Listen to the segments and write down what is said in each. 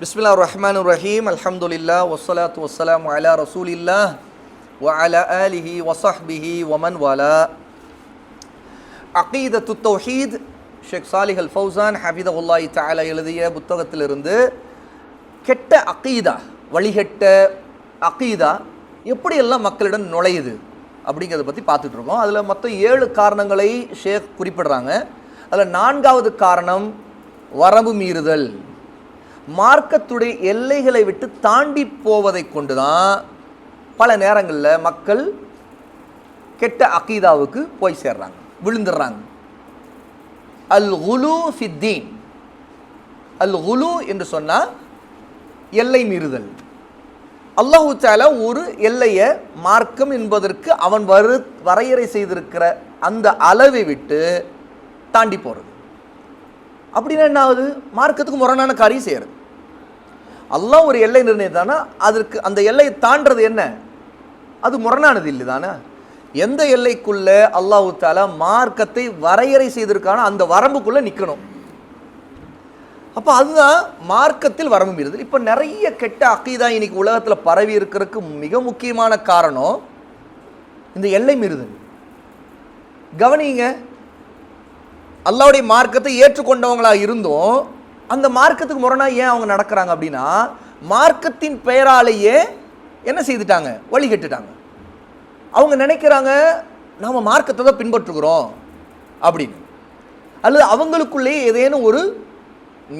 பிஸ்மில்லா ரஹ்மான் ரஹீம் அல்ஹம்துலில்லா வசலாத் வசலாம் அலா ரசூலில்லா வ அலா அலிஹி வசஹ்பிஹி ஒமன் வாலா அகீதத்து தௌஹீத் ஷேக் சாலிஹ் அல் ஃபௌசான் ஹபீதகுல்லாஹி தாலா எழுதிய புத்தகத்திலிருந்து கெட்ட அகீதா வழிகெட்ட அகீதா எப்படியெல்லாம் மக்களிடம் நுழையுது அப்படிங்கிறத பற்றி பார்த்துட்டு இருக்கோம் அதில் மொத்தம் ஏழு காரணங்களை ஷேக் குறிப்பிடுறாங்க. அதில் நான்காவது காரணம் வரம்பு மீறுதல். மார்க்கத்துடைய எல்லைகளை விட்டு தாண்டி போவதை கொண்டு தான் பல நேரங்களில் மக்கள் கெட்ட அகீதாவுக்கு போய் சேர்றாங்க விழுந்துடுறாங்க. அல் குலு ஃபித்தீன். அல் குலு என்று சொன்னால் எல்லை மீறுதல். அல்லாஹு தாலா ஒரு எல்லையை மார்க்கம் என்பதற்கு அவன் வரு வரையறை செய்திருக்கிற அந்த அளவை விட்டு தாண்டி போகிறது அப்படின்னா என்ன ஆகுது? மார்க்கத்துக்கு முரணான காரியம் செய்கிறது அல்லாஹ் ஒரு எல்லை நிர்ணயித்தானா? அதற்கு அந்த எல்லையை தாண்டது என்ன? அது முரணானது இல்லை தானே எந்த எல்லைக்குள்ளே அல்லாஹு தாலா மார்க்கத்தை வரையறை செய்திருக்கானோ அந்த வரம்புக்குள்ளே நிற்கணும் அப்போ அதுதான் மார்க்கத்தில் வரம்பு மீறுதல். இப்போ நிறைய கெட்ட அக்கீதா இன்னைக்கு உலகத்தில் பரவி இருக்கிறதுக்கு மிக முக்கியமான காரணம் இந்த எல்லை மீறுதல். கவனிங்க அல்லாவுடைய மார்க்கத்தை ஏற்றுக்கொண்டவங்களாக இருந்தும். அந்த மார்க்கத்துக்கு முரணாக ஏன் அவங்க நடக்கிறாங்க அப்படின்னா மார்க்கத்தின் பெயராலேயே என்ன செய்துட்டாங்க? வழி கெட்டுட்டாங்க. அவங்க நினைக்கிறாங்க நாம் மார்க்கத்தை தான் பின்பற்றுகிறோம் அப்படின்னு. அல்லது அவங்களுக்குள்ளேயே ஏதேனும் ஒரு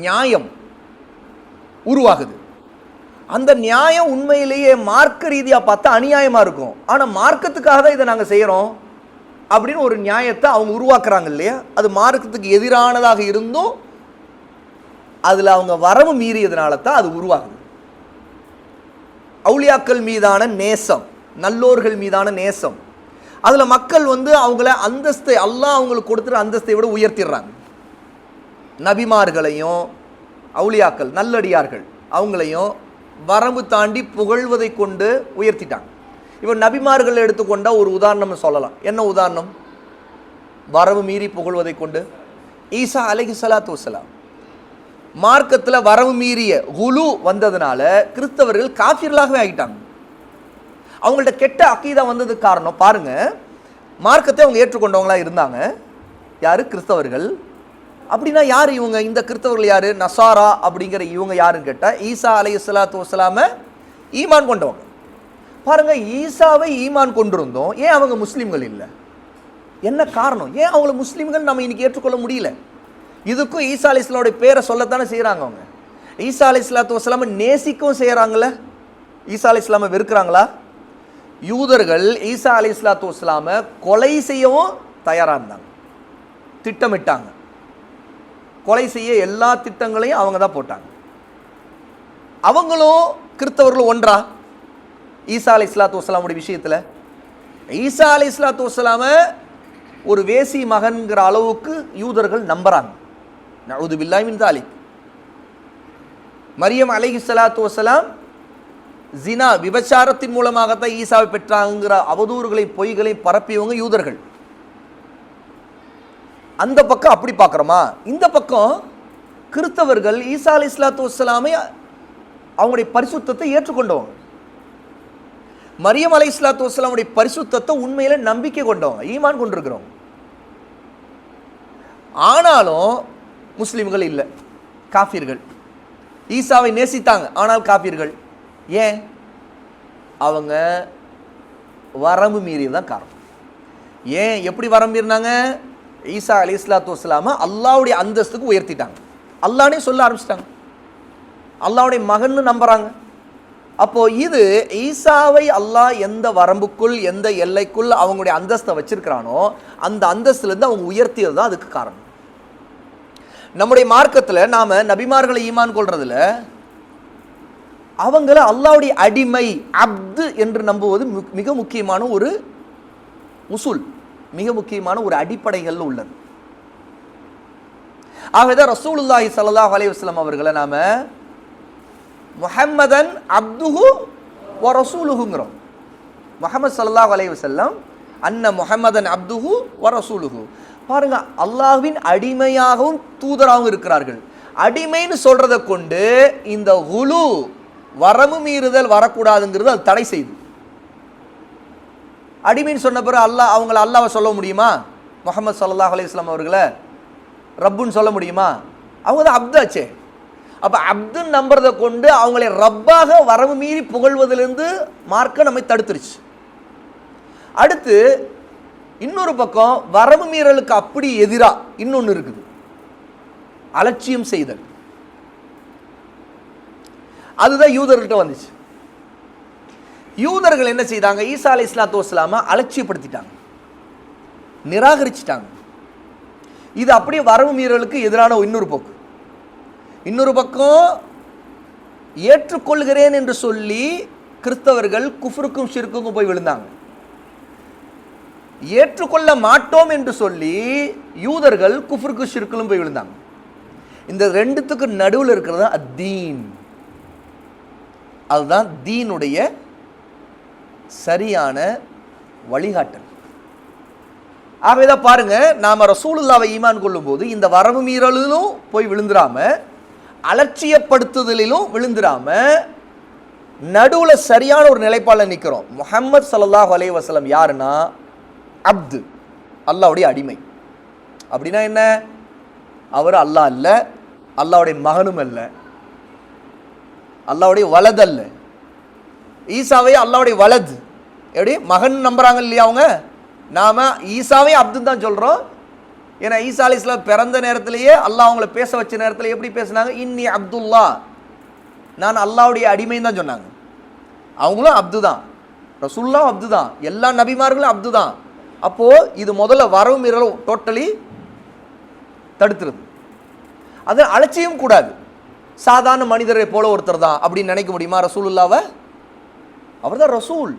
நியாயம் உருவாகுது. அந்த நியாயம் உண்மையிலேயே மார்க்க ரீதியாக பார்த்தா அநியாயமாக இருக்கும். ஆனால் மார்க்கத்துக்காக தான் இதை நாங்கள் செய்கிறோம் அப்படின்னு ஒரு நியாயத்தை அவங்க உருவாக்குறாங்க இல்லையா? அது மார்க்கத்துக்கு எதிரானதாக இருந்தும் அதில் அவங்க வரவு மீறியதுனால தான் அது உருவாகுது. அவுளியாக்கள் மீதான நேசம் நல்லோர்கள் மீதான நேசம். அதில் மக்கள் வந்து அவங்கள அந்தஸ்தை அல்லாஹ் அவங்களுக்கு கொடுத்துற அந்தஸ்தை விட உயர்த்திடுறாங்க. நபிமார்களையும் அவுளியாக்கள் நல்லடியார்கள் அவங்களையும் வரம்பு தாண்டி புகழ்வதை கொண்டு உயர்த்திட்டாங்க. இப்போ நபிமார்கள் எடுத்துக்கொண்டால் ஒரு உதாரணம் சொல்லலாம். என்ன உதாரணம்? வரவு மீறி புகழ்வதை கொண்டு. ஈசா அலஹி சலாத்து வசலாம் மார்க்கத்தில் வரவு மீறிய குலு வந்ததுனால கிறிஸ்தவர்கள் காஃபியர்களாகவே ஆகிட்டாங்க. அவங்கள்ட்ட கெட்ட அக்கீதா வந்ததுக்கு காரணம் பாருங்க. மார்க்கத்தை அவங்க ஏற்றுக்கொண்டவங்களா இருந்தாங்க. யாரு? கிறிஸ்தவர்கள். அப்படின்னா யார் இவங்க? இந்த கிறிஸ்தவர்கள் யார்? நசாரா அப்படிங்கிற இவங்க யாருன்னு கேட்டால் ஈசா அலை இஸ்லாத்து வசலாம ஈமான் கொண்டவங்க. பாருங்க ஈசாவை ஈமான் கொண்டிருந்தோம். ஏன் அவங்க முஸ்லீம்கள் இல்லை? என்ன காரணம்? ஏன் அவங்கள முஸ்லீம்கள் நம்ம இன்னைக்கு ஏற்றுக்கொள்ள முடியல? இதுக்கும் ஈசா அலி இஸ்லாமுடைய பேரை சொல்லத்தானே செய்கிறாங்க அவங்க? ஈசா அலி இஸ்லாத்து வஸ்லாம நேசிக்கவும் செய்கிறாங்கள ஈசா அலி இஸ்லாமை வெறுக்கிறாங்களா? யூதர்கள் ஈசா அலி இஸ்லாத்து வஸ்லாமை கொலை செய்யவும் தயாராக இருந்தாங்க திட்டமிட்டாங்க. கொலை செய்ய எல்லா திட்டங்களையும் அவங்க தான் போட்டாங்க. அவங்களும் கிறிஸ்தவர்களும் ஒன்றா? ஈசா அலி இஸ்லாத்து வஸ்லாமுடைய விஷயத்தில்? ஈசா அலி இஸ்லாத்து வஸ்லாமை ஒரு வேசி மகன்கிற அளவுக்கு யூதர்கள் நம்புறாங்க. நவுது பில்லாமின் தாலிக் மரியம் அலஹி சலாத்து வசலாம் ஜினா விபச்சாரத்தின் மூலமாகத்தான் ஈசாவை பெற்றாங்கிற அவதூறுகளை பொய்களை பரப்பியவங்க யூதர்கள் அந்த பக்கம் அப்படி பார்க்குறோமா இந்த பக்கம் கிறிஸ்தவர்கள் ஈசா அலி இஸ்லாத்து வஸ்லாமை அவங்களுடைய பரிசுத்தத்தை ஏற்றுக்கொண்டவங்க மரியம் அலை இஸ்லாத்து வஸ்லாமுடைய பரிசுத்தத்தை உண்மையில நம்பிக்கை கொண்டவங்க ஈமான் கொண்டிருக்கிறோம் ஆனாலும் முஸ்லீம்கள் இல்லை. காஃபிர்கள். ஈசாவை நேசித்தாங்க ஆனால் காஃபிர்கள். ஏன்? அவங்க வரம்பு மீறியது தான் காரணம். ஏன்? எப்படி வரம்பு மீறினாங்க? ஈசா அலி இஸ்லாத்து வஸ்லாம அல்லாவுடைய அந்தஸ்துக்கு உயர்த்திட்டாங்க. அல்லானே சொல்ல ஆரம்பிச்சிட்டாங்க. அல்லாவுடைய மகன்னு நம்புறாங்க. அப்போ இது ஈசாவை அல்லாஹ் எந்த வரம்புக்குள் எந்த எல்லைக்குள் அவங்களுடைய அந்தஸ்தை வச்சிருக்கிறானோ அந்த அந்தஸ்துலேருந்து அவங்க உயர்த்தியது தான் அதுக்கு காரணம். நம்முடைய மார்க்கத்தில் நாம் நபிமார்களை ஈமான் கொள்றதுல அவங்கள அல்லாவுடைய அடிமை அப்து என்று நம்புவது மிக முக்கியமான ஒரு உசூல் மிக முக்கியமான ஒரு அடிப்படைகள் உள்ளது. ஆகவேதான் ரசூலுல்லாஹி சல்லாஹ் அலைவாஸ்லாம் அவர்களை நாம முஹம்மதன் அப்துஹு வ முகமது சல்லாஹ் ஸல்லல்லாஹு அலைஹி அன்ன முஹம்மதன் அப்துஹு வ ரசூலுஹு. பாருங்க அல்லாஹ்வின் அடிமையாகவும் தூதராகவும் இருக்கிறார்கள். அடிமைன்னு சொல்றதை கொண்டு இந்த குலு வரம்பு மீறுதல் வரக்கூடாதுங்கிறது அது தடை செய்யுது அடிமைன்னு சொன்ன பிறகு அல்லாஹ் அவங்கள அல்லாவை சொல்ல முடியுமா? முகமது சல்லாஹ் அலைஹி அவர்களை ரப்புன்னு சொல்ல முடியுமா? அவங்க தான் அப்தாச்சே அப்போ அப்துன்னு நம்புறதை கொண்டு அவங்களை ரப்பாக வரவு மீறி புகழ்வதிலிருந்து மார்க்க நம்மை தடுத்துருச்சு. அடுத்து இன்னொரு பக்கம் வரவு மீறலுக்கு அப்படி எதிராக இன்னொன்று இருக்குது. அலட்சியம் செய்தல். அதுதான் யூதர்கிட்ட வந்துச்சு. யூதர்கள் என்ன செய்தாங்க? ஈசா அலி இஸ்லாத்து வஸ்லாம அலட்சியப்படுத்திட்டாங்க. நிராகரிச்சிட்டாங்க. இது அப்படியே வரவு மீறலுக்கு எதிரான இன்னொரு போக்கு. இன்னொரு பக்கம் ஏற்றுக்கொள்கிறேன் என்று சொல்லி கிறிஸ்தவர்கள் குஃபுருக்கும் ஷிருக்குக்கும் போய் விழுந்தாங்க. ஏற்றுக்கொள்ள மாட்டோம் என்று சொல்லி யூதர்கள் குஃப்ருக்கு ஷிர்க்கிலும் போய் விழுந்தாங்க. இந்த ரெண்டுத்துக்கு நடுவில் இருக்கிறது அத்தீன். அதுதான் தீனுடைய சரியான வழிகாட்டல். ஆகவே தான் பாருங்க நாம ரசூலுல்லாவை ஈமான் கொள்ளும்போது இந்த வரவு மீறலிலும் போய் விழுந்துடாம அலட்சியப்படுத்துதலிலும் விழுந்துடாம நடுவில் சரியான ஒரு நிலைப்பாடில் நிற்கிறோம் முகமது சல்லாஹ் அலைஹி யாருன்னா அப்து அல்லாவுடைய அடிமை. அப்படின்னா என்ன? அவர் அல்லாஹ் அல்ல அல்லாவுடைய மகனும் அல்ல வலது அல்ல. ஈசாவே அல்லாவுடைய வலது. எப்படி? மகன் நம்புறாங்க இல்லையா அவங்க? நாம ஈசாவே அப்துன்னு தான் சொல்றோம். ஏன்னா ஈசா அலி இஸ்லாம் பிறந்த நேரத்திலேயே அல்லாஹ் அவங்கள பேச வச்ச நேரத்தில் எப்படி பேசுனாங்க? இன்னி அப்துல்லா. நான் அல்லாவுடைய அடிமைன்னு தான் சொன்னாங்க. அவங்களும் அப்து தான் ரசுல்லா அப்து தான் எல்லா நபிமார்களும் அப்து தான் அப்போது இது முதல்ல வரவு மீறலும் டோட்டலி தடுத்துருது. அது அலட்சியம் கூடாது. சாதாரண மனிதரை போல ஒருத்தர் தான் அப்படின்னு நினைக்க முடியுமா? ரசூலுல்லாவை? அவர் தான் ரசூல்.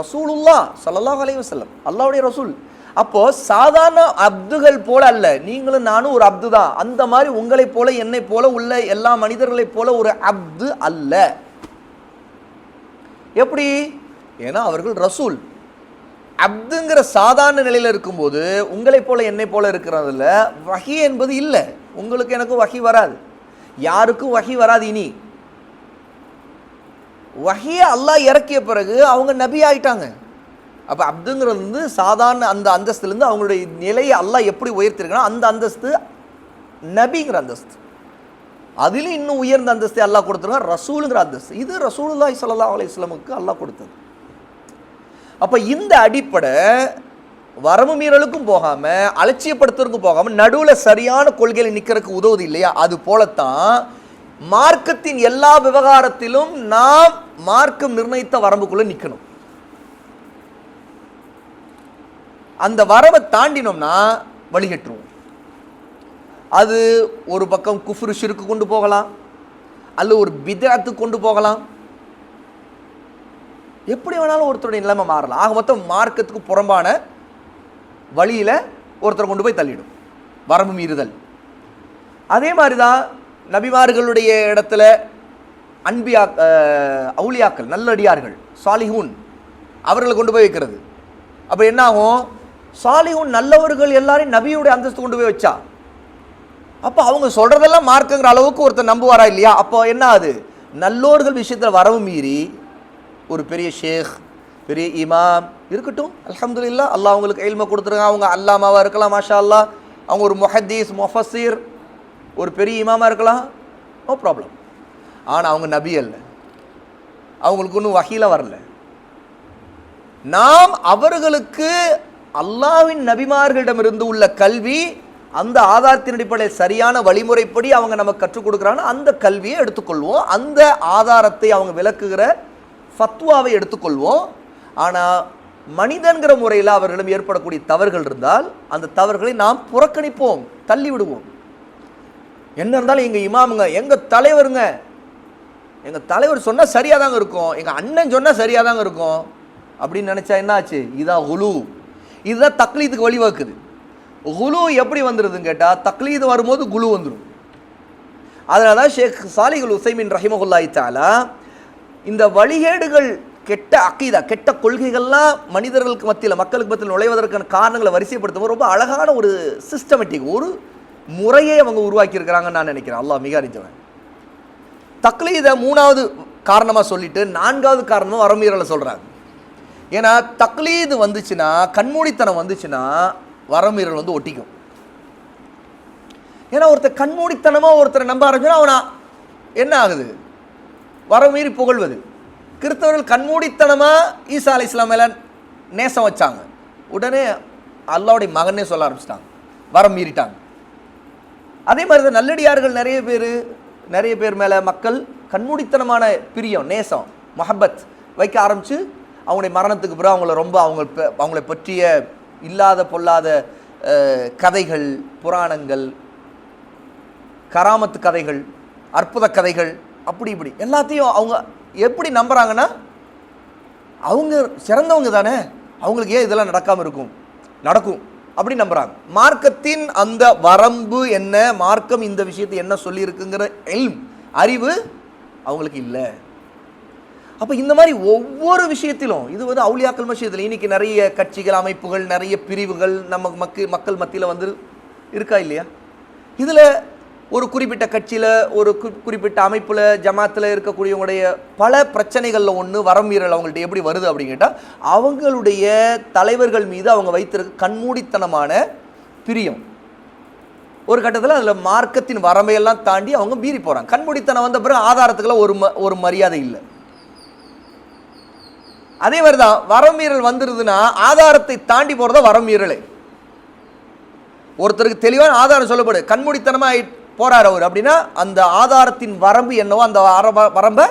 ரசூலுல்லா ஸல்லல்லாஹு அலைஹி அல்லாவுடைய ரசூல். அப்போது சாதாரண அப்துகள் போல அல்ல. நீங்களும் நானும் ஒரு அப்து தான். அந்த மாதிரி உங்களைப் போல என்னை போல உள்ள எல்லா மனிதர்களைப் போல ஒரு அப்து அல்ல. எப்படி? ஏன்னா அவர்கள் ரசூல். அப்துங்கிற சாதாரண நிலையில் இருக்கும்போது உங்களைப் போல என்னை போல இருக்கிறதுல வகி என்பது இல்லை. உங்களுக்கு எனக்கும் வகி வராது. யாருக்கும் வகி வராது இனி. வகையை அல்லாஹ் இறக்கிய பிறகு அவங்க நபி ஆகிட்டாங்க அப்போ அப்துங்கிறது வந்து சாதாரண அந்த அந்தஸ்துலேருந்து அவங்களுடைய நிலையை அல்லாஹ் எப்படி உயர்த்திருக்கனா அந்த அந்தஸ்து நபிங்கிற அந்தஸ்து. அதிலும் இன்னும் உயர்ந்த அந்தஸ்து அல்லாஹ் கொடுத்துருக்கான் ரசூலுங்கிற அந்தஸ்து. இது ரசூலுல்லாஹி சல்லா அலைஹி அல்லாஹ் கொடுத்தது. அப்போ இந்த அடிப்படை வரம்பு மீறலுக்கும் போகாமல் அலட்சியப்படுத்துறதுக்கும் போகாமல் நடுவில் சரியான கொள்கையில் நிற்கிறதுக்கு உதவுது இல்லையா? அது போலத்தான் மார்க்கத்தின் எல்லா விவகாரத்திலும் நாம் மார்க்கம் நிர்ணயித்த வரம்புக்குள்ளே நிற்கணும் அந்த வரவை தாண்டினோம்னா வழிகட்டுருவோம் அது ஒரு பக்கம் குஃபுரு ஷிருக்கு கொண்டு போகலாம். அல்ல ஒரு பிதாத்துக்கு கொண்டு போகலாம். எப்படி வேணாலும் ஒருத்தருடைய நிலைமை மாறலாம். ஆக மொத்தம் மார்க்கத்துக்கு புறம்பான வழியில் ஒருத்தரை கொண்டு போய் தள்ளிடும். வரம்பு மீறுதல். அதே மாதிரி தான் நபிமார்களுடைய இடத்துல அன்பியா அவுளியாக்கள் நல்லடியார்கள் சாலிஹூன் அவர்களை கொண்டு போய் வைக்கிறது. அப்போ என்ன ஆகும் சாலிஹூன் நல்லவர்கள் எல்லாரையும் நபியுடைய அந்தஸ்து கொண்டு போய் வச்சா. அப்போ அவங்க சொல்கிறதெல்லாம் மார்க்குங்கிற அளவுக்கு ஒருத்தர் நம்புவாரா இல்லையா? அப்போ என்ன ஆகுது? நல்லோர்கள் விஷயத்தில் வரவு மீறி ஒரு பெரிய ஷேக் பெரிய இமாம் இருக்கட்டும். அல்ஹம்துலில்லாஹ் அல்லாஹ் அவங்களுக்கு எல்மை கொடுத்துருங்க அவங்க அல்லாமாவாக இருக்கலாம் மாஷா அல்லாஹ் அவங்க ஒரு முஹத்தீஸ் முஃபசீர் ஒரு பெரிய இமாமாக இருக்கலாம். No problem. ஆனால் அவங்க நபி அல்ல. அவங்களுக்கு ஒன்றும் வகையில் வரல. நாம் அவர்களுக்கு அல்லாஹ்வின் நபிமார்களிடமிருந்து உள்ள கல்வி அந்த ஆதாரத்தின் அடிப்படையில் சரியான வழிமுறைப்படி அவங்க நமக்கு கற்றுக் கொடுக்குறாங்க அந்த கல்வியை எடுத்துக்கொள்வோம். அந்த ஆதாரத்தை அவங்க விளக்குகிற ஃபத்வாவை எடுத்துக்கொள்வோம். ஆனால் மனிதன்கிற முறையில் அவர்களிடம் ஏற்படக்கூடிய தவறுகள் இருந்தால் அந்த தவறுகளை நாம் புறக்கணிப்போம் தள்ளி விடுவோம் என்ன இருந்தாலும் எங்கள் இமாமுங்க எங்கள் தலைவருங்க எங்கள் தலைவர் சொன்னால் சரியாக தாங்க இருக்கும் எங்கள் அண்ணன் சொன்னால் சரியாக தாங்க இருக்கும். அப்படின்னு நினச்சா என்னாச்சு? இதான் ஹுலு இதுதான் தக்லீதுக்கு வழிவகுக்குது. குலு எப்படி வந்துடுதுன்னு கேட்டால் தக்லீது வரும்போது குலு வந்துடும் அதனால தான் ஷேக் சாலிகுல் உசைமின் ரஹிமகுல்லாய் தாலா இந்த வழிகேடுகள் கெட்ட அக்கீதா கெட்ட கொள்கைகள்லாம் மனிதர்களுக்கு மத்தியில் மக்களுக்கு மத்தியில் நுழைவதற்கான காரணங்களை வரிசைப்படுத்தும். ரொம்ப அழகான ஒரு சிஸ்டமேட்டிக் ஒரு முறையை அவங்க உருவாக்கியிருக்கிறாங்கன்னு நான் நினைக்கிறேன். அல்லாஹ் மிக அறிஞ்சவன். தக்லீதை மூணாவது காரணமாக சொல்லிட்டு நான்காவது காரணமாக வரமீறலை சொல்கிறாங்க ஏன்னா தக்லீது வந்துச்சுன்னா கண்மூடித்தனம் வந்துச்சுன்னா வரமீறல் வந்து ஒட்டிக்கும். ஏன்னா ஒருத்தர் கண்மூடித்தனமாக ஒருத்தரை நம்ப ஆரம்பிச்சுன்னா அவனா என்ன ஆகுது? வரமீறி புகழ்வது. கிறிஸ்தவர்கள் கண்மூடித்தனமாக ஈசா அலி இஸ்லாம் மேலே நேசம் வச்சாங்க. உடனே அல்லாவுடைய மகனே சொல்ல ஆரம்பிச்சிட்டாங்க. வரம் மீறிட்டாங்க. அதே மாதிரி தான் நல்லடியார்கள் நிறைய பேர் நிறைய பேர் மேலே மக்கள் கண்மூடித்தனமான பிரியம் நேசம் மஹப்பத் வைக்க ஆரம்பித்து அவங்களுடைய மரணத்துக்கு பிறகு அவங்கள ரொம்ப அவங்க அவங்கள அவங்களை பற்றிய இல்லாத பொல்லாத கதைகள் புராணங்கள் கராமத்து கதைகள் அற்புத கதைகள் அப்படி இப்படி. எல்லாத்தையும் அவங்க எப்படி நம்புறாங்கன்னா அவங்க சிறந்தவங்க தானே. அவங்களுக்கு ஏன் இதெல்லாம் நடக்காமல் இருக்கும்? நடக்கும். அப்படி நம்புகிறாங்க மார்க்கத்தின் அந்த வரம்பு என்ன மார்க்கம் இந்த விஷயத்தை என்ன சொல்லியிருக்குங்கிற எல்ம் அறிவு அவங்களுக்கு இல்லை. அப்போ இந்த மாதிரி ஒவ்வொரு விஷயத்திலும் இது வந்து அவுளியாக்கள் விஷயத்தில் இன்றைக்கி நிறைய கட்சிகள் அமைப்புகள் நிறைய பிரிவுகள் நம்ம மக்கள் மக்கள் மத்தியில் வந்து இருக்கா இல்லையா? இதில் ஒரு குறிப்பிட்ட கட்சியில் ஒரு குறிப்பிட்ட அமைப்பில் ஜமாத்தில் இருக்கக்கூடியவங்களுடைய பல பிரச்சனைகளில் ஒன்று வரமீறல் அவங்கள்ட்ட எப்படி வருது அப்படின்னு கேட்டால் அவங்களுடைய தலைவர்கள் மீது அவங்க வைத்திருக்க கண்மூடித்தனமான பிரியம். ஒரு கட்டத்தில் அதில் மார்க்கத்தின் வரமையெல்லாம் தாண்டி அவங்க மீறி போகிறாங்க கண்மூடித்தனம் வந்த பிறகு ஆதாரத்துக்கெல்லாம் ஒரு ம ஒரு மரியாதை இல்லை. அதே மாதிரி தான் வரமீறல் வந்துருதுன்னா ஆதாரத்தை தாண்டி போகிறதா வரமீறலே ஒருத்தருக்கு தெளிவான ஆதாரம் சொல்லப்படுது கண்மூடித்தனமாக போகிறார் அவர் அப்படின்னா அந்த ஆதாரத்தின் வரம்பு என்னவோ அந்த வரம்ப- வரம்பை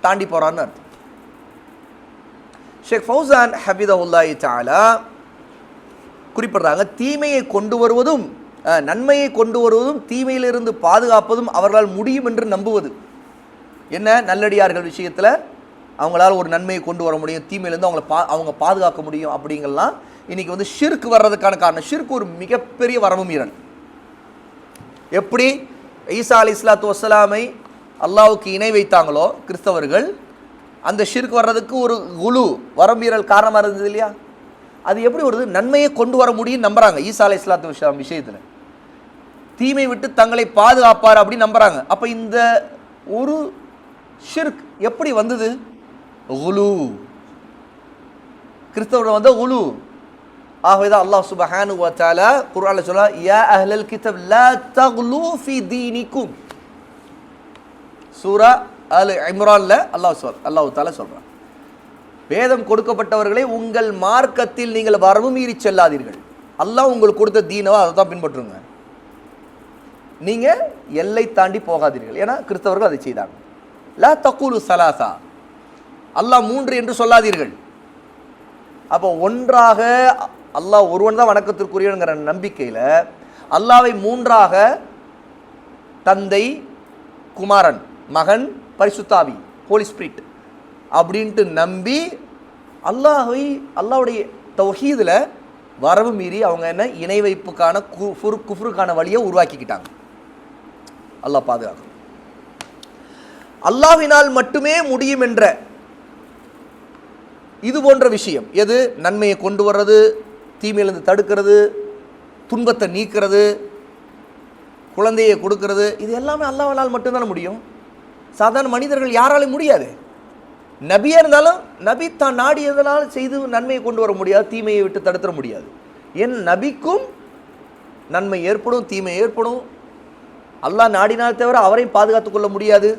தாண்டி போகிறான்னு அர்த்தம். ஷேக் ஃபௌசான் ஹபீதவுல்லாஹி தஆலா குறிப்பிடுறாங்க தீமையை கொண்டு வருவதும் நன்மையை கொண்டு வருவதும் தீமையிலிருந்து பாதுகாப்பதும் அவர்களால் முடியும் என்று நம்புவது. என்ன? நல்லடியார்கள் விஷயத்தில் அவங்களால ஒரு நன்மையை கொண்டு வர முடியும் தீமையிலேருந்து அவங்கள பா அவங்க பாதுகாக்க முடியும் அப்படிங்கலாம் இன்னைக்கு வந்து ஷிர்க் வர்றதுக்கான காரணம். ஷிர்க் ஒரு மிகப்பெரிய வரவு மீறல். எப்படி ஈசா அலி இஸ்லாத்து வசலாமை அல்லாவுக்கு இணை வைத்தாங்களோ கிறிஸ்தவர்கள் அந்த ஷிர்க் வர்றதுக்கு ஒரு குழு வரம்பீரல் காரணமாக இருந்தது இல்லையா? அது எப்படி வருது? நன்மையை கொண்டு வர முடியும் நம்புறாங்க. ஈசா அலி இஸ்லாத்து வஸ்லாம் விஷயத்தில். தீமை விட்டு தங்களை பாதுகாப்பார் அப்படின்னு நம்புகிறாங்க அப்போ இந்த ஒரு ஷிர்க் எப்படி வந்தது? குலு. கிறிஸ்தவர்கள் வந்த குலு. ஆகவே தான் அல்லாஹ் சுபஹானு வ தஆலா குர்ஆன்ல சொல்ல யா அஹ்லல் கிதாப் லா தக்லு ஃபி தீனிக்கும். சூரா அல் இம்ரான்ல அல்லாஹ் சொல் அல்லாஹ் தால சொல்றான் வேதம் கொடுக்கப்பட்டவர்களே உங்கள் மார்க்கத்தில் நீங்கள் வரவு மீறி செல்லாதீர்கள். அல்லாஹ் உங்களுக்கு கொடுத்த தீனவா அதை தான் பின்பற்றுங்க. நீங்க எல்லை தாண்டி போகாதீர்கள். ஏன்னா கிறிஸ்தவர்கள் அதை செய்தாங்க. லா தக்கூலு சலாசா. அல்லாஹ் மூன்று என்று சொல்லாதீர்கள். அப்போ ஒன்றாக அல்லாஹ் ஒருவன் தான் வணக்கத்திற்குரியவங்கிற நம்பிக்கையில் அல்லாவை மூன்றாக தந்தை குமாரன் மகன் பரிசுத்தாவி ஹோலி ஸ்பிரிட் அப்படின்ட்டு நம்பி அல்லாஹை அல்லாஹ்வுடைய தௌஹீதில் வரவு மீறி அவங்க என்ன இணை வைப்புக்கான குஃபுர் குஃபுருக்கான வழியை உருவாக்கிக்கிட்டாங்க. அல்லாஹ் பாதுகாக்கும் அல்லாவினால் மட்டுமே முடியும் என்ற இது போன்ற விஷயம். எது? நன்மையை கொண்டு வர்றது தீமையிலிருந்து தடுக்கிறது துன்பத்தை நீக்கிறது குழந்தையை கொடுக்கறது இது எல்லாமே அல்லாவலால் மட்டும்தானே முடியும்? சாதாரண மனிதர்கள் யாராலும் முடியாது. நபியாக இருந்தாலும் நபி தான் நாடியதனால் செய்து நன்மையை கொண்டு வர முடியாது தீமையை விட்டு தடுத்துட முடியாது. என் நபிக்கும் நன்மை ஏற்படும் தீமை ஏற்படும். அல்லாஹ் நாடினால் தவிர அவரையும் பாதுகாத்து கொள்ள முடியாது.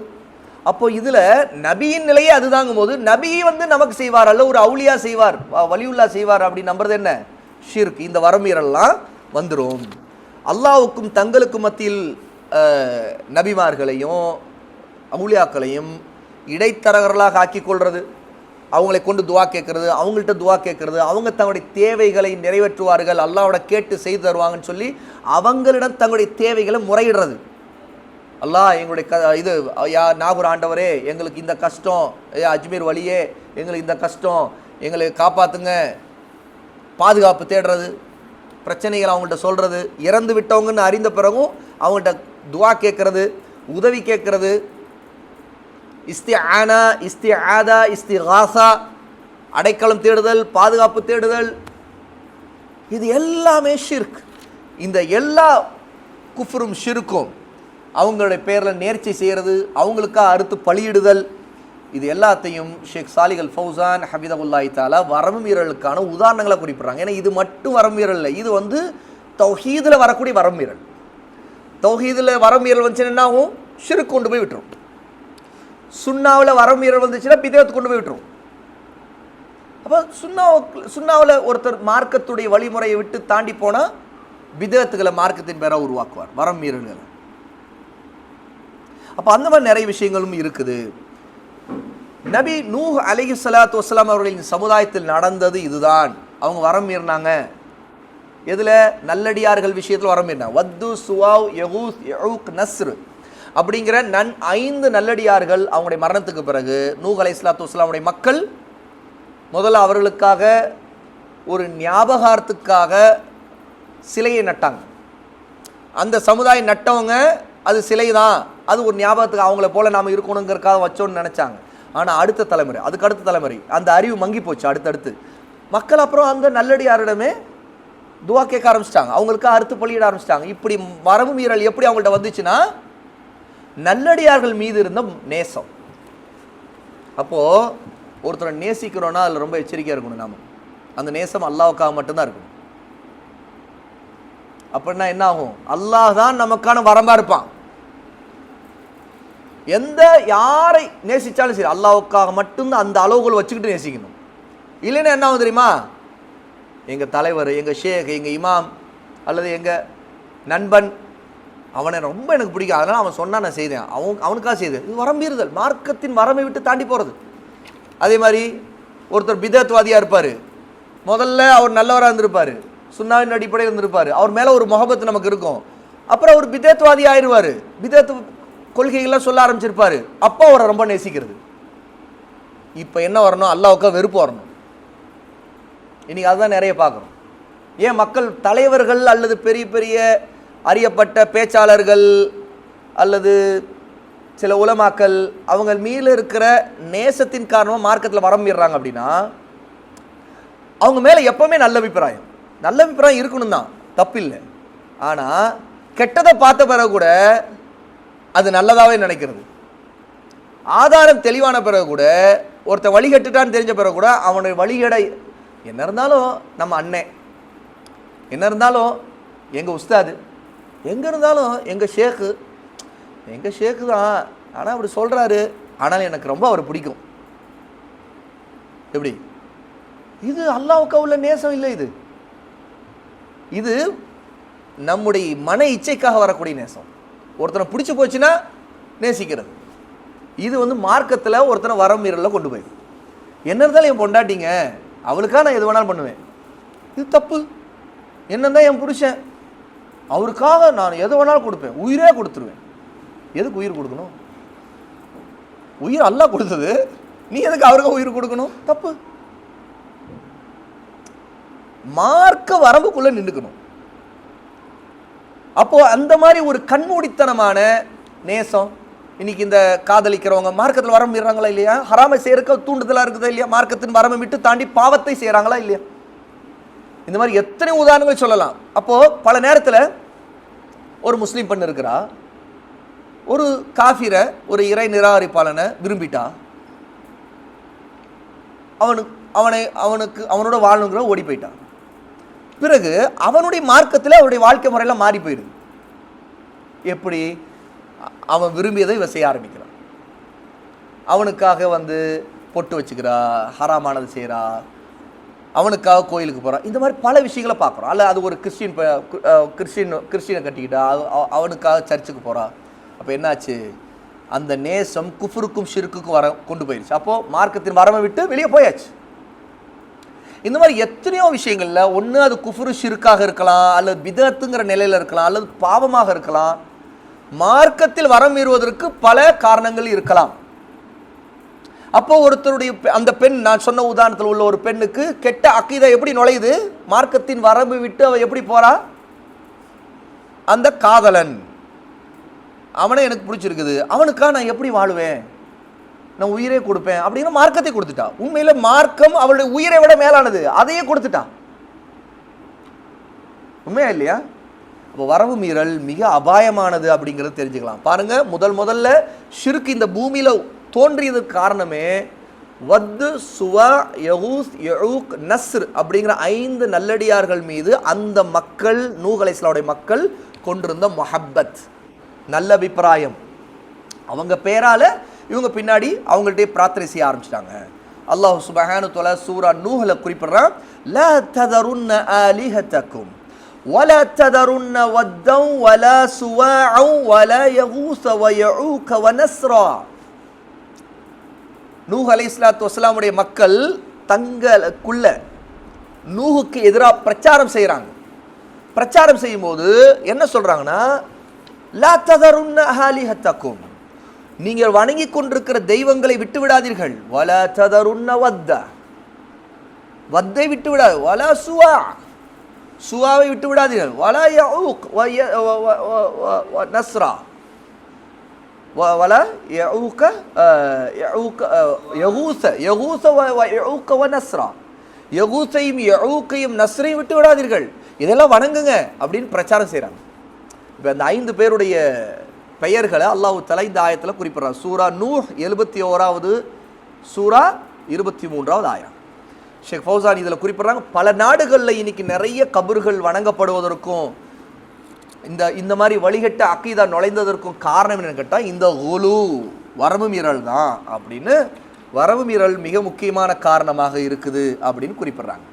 அப்போ இதில் நபியின் நிலையே அதுதாங்கும் போது நபியை வந்து நமக்கு செய்வார் அல்ல ஒரு அவுளியாக செய்வார் வலியுல்லா செய்வார் அப்படி நம்புறது என்ன? ஷிர்க் இந்த வரமீறல்லாம் வந்துடும் அல்லாவுக்கும் தங்களுக்கும் மத்தியில் நபிமார்களையும் அவுளியாக்களையும் இடைத்தரகர்களாக ஆக்கி கொள்வது அவங்களை கொண்டு துவா கேட்கறது அவங்கள்ட்ட துவா கேட்கறது அவங்க தங்களுடைய தேவைகளை நிறைவேற்றுவார்கள் அல்லாவோட கேட்டு செய்து தருவாங்கன்னு சொல்லி அவங்களிடம் தங்களுடைய தேவைகளை முறையிடுறது. அல்லாஹ் எங்களுடைய க இது யா நாகூர் ஆண்டவரே எங்களுக்கு இந்த கஷ்டம் ஏ அஜ்மீர் வழியே எங்களுக்கு இந்த கஷ்டம் எங்களை காப்பாற்றுங்க பாதுகாப்பு தேடுறது பிரச்சனைகளை அவங்கள்ட்ட சொல்கிறது இறந்து விட்டவங்கன்னு அறிந்த பிறகும் அவங்கள்ட்ட துவா கேட்கறது உதவி கேட்கறது. இஸ்தி ஆனா இஸ்தி ஆதா இஸ்தி ஹாசா அடைக்கலம் தேடுதல் பாதுகாப்பு தேடுதல். இது எல்லாமே ஷிர்க். இந்த எல்லா குஃப்ரும் ஷிருக்கும். அவங்களுடைய பேரில் நேர்ச்சி செய்கிறது அவங்களுக்காக அறுத்து பலியிடுதல். இது எல்லாத்தையும் ஷேக் சாலிகல் ஃபௌசான் ஹபீதகுல்லாஹி தாலா வரம்பு மீறலுக்கான உதாரணங்களை குறிப்பிட்றாங்க. ஏன்னா இது மட்டும் வரம்பு மீறல் இல்லை. இது வந்து தௌஹீதில் வரக்கூடிய வரம்பு மீறல் தௌஹீதில் வரம்பு மீறல் வந்துச்சுன்னா என்ன ஆகும்? ஷிருக்கு கொண்டு போய் விட்டுரும். சுண்ணாவில் வரம்பு மீறல் வந்துச்சுன்னா பிதேத்து கொண்டு போய் விட்டுரும். அப்போ சுண்ணாவுக்கு சுண்ணாவில் ஒருத்தர் மார்க்கத்துடைய வழிமுறையை விட்டு தாண்டி போனால் பிதத்துகளை மார்க்கத்தின் பேராக உருவாக்குவார். வரம் மீறல்களை அப்போ அந்த மாதிரி நிறைய விஷயங்களும் இருக்குது. நபி நூஹ் அலிஹி ஸலாத்து வஸ்லாம் அவர்களின் சமுதாயத்தில் நடந்தது இதுதான். அவங்க வரம் மீறினாங்க. எதில்? நல்லடியார்கள் விஷயத்தில் வரம் மீறினாங்க வத்து சுவாவ் யகூஸ் யஊக் நஸ்ரு. அப்படிங்கிற நன் ஐந்து நல்லடியார்கள் அவங்களுடைய மரணத்துக்கு பிறகு நூஹ் அலி இஸ்லாத்து வஸ்லாமுடைய மக்கள் முதல்ல அவர்களுக்காக ஒரு ஞாபகார்த்துக்காக சிலையை நட்டாங்க. அந்த சமுதாயம் நட்டவங்க அது சிலை தான் அது ஒரு ஞாபகத்துக்கு அவங்கள போல் நாம் இருக்கணுங்கிறக்காக வச்சோன்னு நினச்சாங்க. ஆனால் அடுத்த தலைமுறை அதுக்கு அடுத்த தலைமுறை. அந்த அறிவு மங்கி போச்சு அடுத்தடுத்து. மக்கள் அப்புறம் அந்த நல்லடியாரிடமே துவா கேட்க ஆரம்பிச்சிட்டாங்க. அவங்களுக்கு அறுத்து பொழியிட ஆரம்பிச்சிட்டாங்க. இப்படி மரபு மீறல் எப்படி அவங்கள்ட்ட வந்துச்சுன்னா நல்லடியார்கள் மீது இருந்த நேசம். அப்போது ஒருத்தரை நேசிக்கிறோன்னா அதில் ரொம்ப எச்சரிக்கையாக இருக்கணும் நாம். அந்த நேசம் அல்லாவுக்காக மட்டும்தான் இருக்கணும். அப்படின்னா என்ன ஆகும்? அல்லாஹ் தான் நமக்கான வரம்பாக இருப்பான். எந்த யாரை நேசிச்சாலும் சரி அல்லாவுக்காக மட்டும்தான் அந்த அளவுகள் வச்சுக்கிட்டு நேசிக்கணும். இல்லைன்னா என்ன ஆகும் தெரியுமா? எங்கள் தலைவர் எங்கள் ஷேக் எங்கள் இமாம் அல்லது எங்கள் நண்பன் அவனை ரொம்ப எனக்கு பிடிக்கும். அதனால் அவன் சொன்னா நான் செய்தேன் அவன் அவனுக்காக செய்தேன் இது வரம்பீறுதல். மார்க்கத்தின் வரம்பை விட்டு தாண்டி போகிறது அதே மாதிரி ஒருத்தர் பிதத்வாதியாக இருப்பார். முதல்ல அவர் நல்லவராக இருந்திருப்பார். சுண்ணாவின் அடிப்படையில் இருந்திருப்பார். அவர் மேலே ஒரு முகபத்து நமக்கு இருக்கும். அப்புறம் அவர் பிதத்வாதி ஆயிடுவார். பிதத் கொள்கைகள்லாம் சொல்ல ஆரம்பிச்சிருப்பார். அப்பா அவரை ரொம்ப நேசிக்கிறது. இப்போ என்ன வரணும்? அல்லாவுக்கா வெறுப்பு வரணும். இன்றைக்கி அதுதான் நிறைய பார்க்குறோம். ஏன் மக்கள் தலைவர்கள் அல்லது பெரிய பெரிய அறியப்பட்ட பேச்சாளர்கள் அல்லது சில உலமாக்கள் அவங்க மீது இருக்கிற நேசத்தின் காரணமாக மார்க்கத்தில் வரம்பிடுறாங்க அப்படின்னா அவங்க மேலே எப்பவுமே நல்ல அபிப்பிராயம். நல்ல அபிப்பிராயம் இருக்கணும் தான் தப்பில்லை. ஆனால் கெட்டதை பார்த்த பிறகு கூட அது நல்லதாகவே நினைக்கிறது. ஆதாரம் தெளிவான பிறகு கூட ஒருத்தன் வழிகட்டுட்டான்னு தெரிஞ்ச பிறகு கூட அவனுடைய வழிகடை என்ன இருந்தாலும் நம்ம அண்ணன் என்ன இருந்தாலும் எங்கள் உஸ்தாது எங்கே இருந்தாலும் எங்கள் ஷேக்கு எங்கள் ஷேக்கு தான். ஆனால் அப்படி சொல்கிறாரு ஆனால் எனக்கு ரொம்ப அவர் பிடிக்கும். எப்படி? இது அல்லாவுக்கு உள்ள நேசம் இல்லை இது. இது நம்முடைய மன இச்சைக்காக வரக்கூடிய நேசம். ஒருத்தனை பிடிச்சி போச்சுன்னா நேசிக்கிறது. இது வந்து மார்க்கத்தில் ஒருத்தனை வரமீறலில் கொண்டு போய். என்ன இருந்தாலும் என் பொண்டாட்டிங்க அவளுக்காக நான் எது வேணாலும் பண்ணுவேன். இது தப்பு. என்னதான் என் புருஷன். அவருக்காக நான் எது வேணாலும் கொடுப்பேன். உயிரே கொடுத்துருவேன். எதுக்கு உயிர் கொடுக்கணும்? உயிர் அல்லா கொடுத்தது. நீ எதுக்கு அவருக்கு உயிர் கொடுக்கணும்? தப்பு. மார்க்க வரம்புக்குள்ளே நின்றுக்கணும் அப்போது அந்த மாதிரி ஒரு கண்மூடித்தனமான நேசம் இன்னைக்கு இந்த காதலிக்கிறவங்க மார்க்கத்தில் வரம் மீறாங்களா இல்லையா? ஹராமை செய்யறக்க தூண்டுதலாக இருக்குதா இல்லையா? மார்க்கத்தின் வரம்பை விட்டு தாண்டி பாவத்தை செய்கிறாங்களா இல்லையா? இந்த மாதிரி எத்தனை உதாரணங்கள் சொல்லலாம். அப்போது பல நேரத்தில் ஒரு முஸ்லீம் பெண் இருக்கிறா. ஒரு காஃபிரை ஒரு இறை நிராகரிப்பாளனை விரும்பிட்டா. அவனுக்கு அவனை அவனுக்கு அவனோட வாழணுங்கிற ஓடி போயிட்டான் பிறகு அவனுடைய மார்க்கத்தில் அவருடைய வாழ்க்கை முறையில் மாறி போயிடுது. எப்படி? அவன் விரும்பியதை இவ செய்ய ஆரம்பிக்கிறான். அவனுக்காக வந்து பொட்டு வச்சுக்கிறா ஹராமானது செய்கிறா அவனுக்காக கோயிலுக்கு போகிறான் இந்த மாதிரி பல விஷயங்களை பார்க்குறோம். அல்ல அது ஒரு கிறிஸ்டின் கிறிஸ்டின் கிறிஸ்டினை கட்டிக்கிட்டா அவ- அவனுக்காக சர்ச்சுக்கு போகிறான் அப்போ என்னாச்சு? அந்த நேசம் குஃபுருக்கும் ஷிருக்குக்கும் வர கொண்டு போயிடுச்சு அப்போது மார்க்கத்தின் வரமை விட்டு வெளியே போயாச்சு. இந்த மாதிரி எத்தனையோ விஷயங்களில் ஒன்று அது குஃபுரு ஷிருக்காக இருக்கலாம் அல்லது விதத்துங்கிற நிலையில் இருக்கலாம் அல்லது பாவமாக இருக்கலாம் மார்க்கத்தில் வரம் மீறுவதற்கு பல காரணங்கள் இருக்கலாம். அப்போ ஒருத்தருடைய அந்த பெண் நான் சொன்ன உதாரணத்தில் உள்ள ஒரு பெண்ணுக்கு கெட்ட அக்கீதை எப்படி நுழையுது? மார்க்கத்தின் வரம்பு விட்டு அவள் எப்படி போறா? அந்த காதலன். அவனை எனக்கு பிடிச்சிருக்குது. அவனுக்கா நான் எப்படி வாழுவேன்? நான் உயிரே கொடுப்பேன் அப்படின்னு மார்க்கத்தை கொடுத்துட்டா. உண்மையில் மார்க்கம் அவளுடைய உயிரை விட மேலானது. அதையே கொடுத்துட்டா. உண்மையா இல்லையா? அப்போ வரவு மீறல் மிக அபாயமானது அப்படிங்கிறத தெரிஞ்சுக்கலாம். பாருங்க முதல் முதல்ல ஷிருக்கு இந்த பூமியில் தோன்றியதுக்கு காரணமே வத்து சுவா யகூஸ் யஊக் நஸ்ர் அப்படிங்கிற ஐந்து நல்லடியார்கள் மீது அந்த மக்கள் நூஹ் மக்கள் கொண்டிருந்த மொஹப்பத். நல்ல அபிப்பிராயம். அவங்க பேரால இவங்க பின்னாடி அவங்கள்ட்டே பிரார்த்தனை செய்ய ஆரம்பிச்சிட்டாங்க அல்லாஹ் சுபஹானு தொல சூரா நூஹ்ல குறிப்பிடுறான் லா ததருன்ன ஆலிஹத்தக்கும் ولا تذرن ودا ولا سواعا ولا يغوث ويعوك ونسرا நூஹ் அலை இஸ்லாத்து வஸ்லாமுடைய மக்கள் தங்களுக்குள்ள நூஹுக்கு எதிராக பிரச்சாரம் செய்கிறாங்க பிரச்சாரம் செய்யும்போது என்ன சொல்றாங்கன்னா லா ததருன்ன ஆலிஹத்தக்கும் நீங்கள் வணங்கி கொண்டிருக்கிற தெய்வங்களை விட்டு விடாதீர்கள் வல சதருண்ண வத்த. வத்தை விட்டு விடாது வல சுவா. சுவாவை விட்டு விடாதீர்கள் வல யஊக். ய- வ- நஸ்ரா. வ- வல யஊக அஹ், யகூச. யகூச வ- வ- நஸ்ரா. யகூசையும் யஊக்கையும் நஸ்ரையும் விட்டு விடாதீர்கள் இதெல்லாம் வணங்குங்க அப்படின்னு பிரச்சாரம் செய்கிறாங்க இப்போ அந்த ஐந்து பேருடைய பெயர்களை அல்லாஹு தலை இந்த ஆயத்தில் குறிப்பிட்றான். சூரா நூ எழுபத்தி ஓராவது சூரா இருபத்தி மூன்றாவது ஆயிரம் ஷேக் ஃபௌசான் இதில் குறிப்பிட்றாங்க பல நாடுகளில் இன்னைக்கு நிறைய கபர்கள் வணங்கப்படுவதற்கும் இந்த இந்த மாதிரி வழிகட்ட அக்கீதா நுழைந்ததற்கும் காரணம் என்னன்னு கேட்டால் இந்த ஒலு வரவு மீறல் தான் அப்படின்னு வரவு மீறல் மிக முக்கியமான காரணமாக இருக்குது அப்படின்னு குறிப்பிட்றாங்க.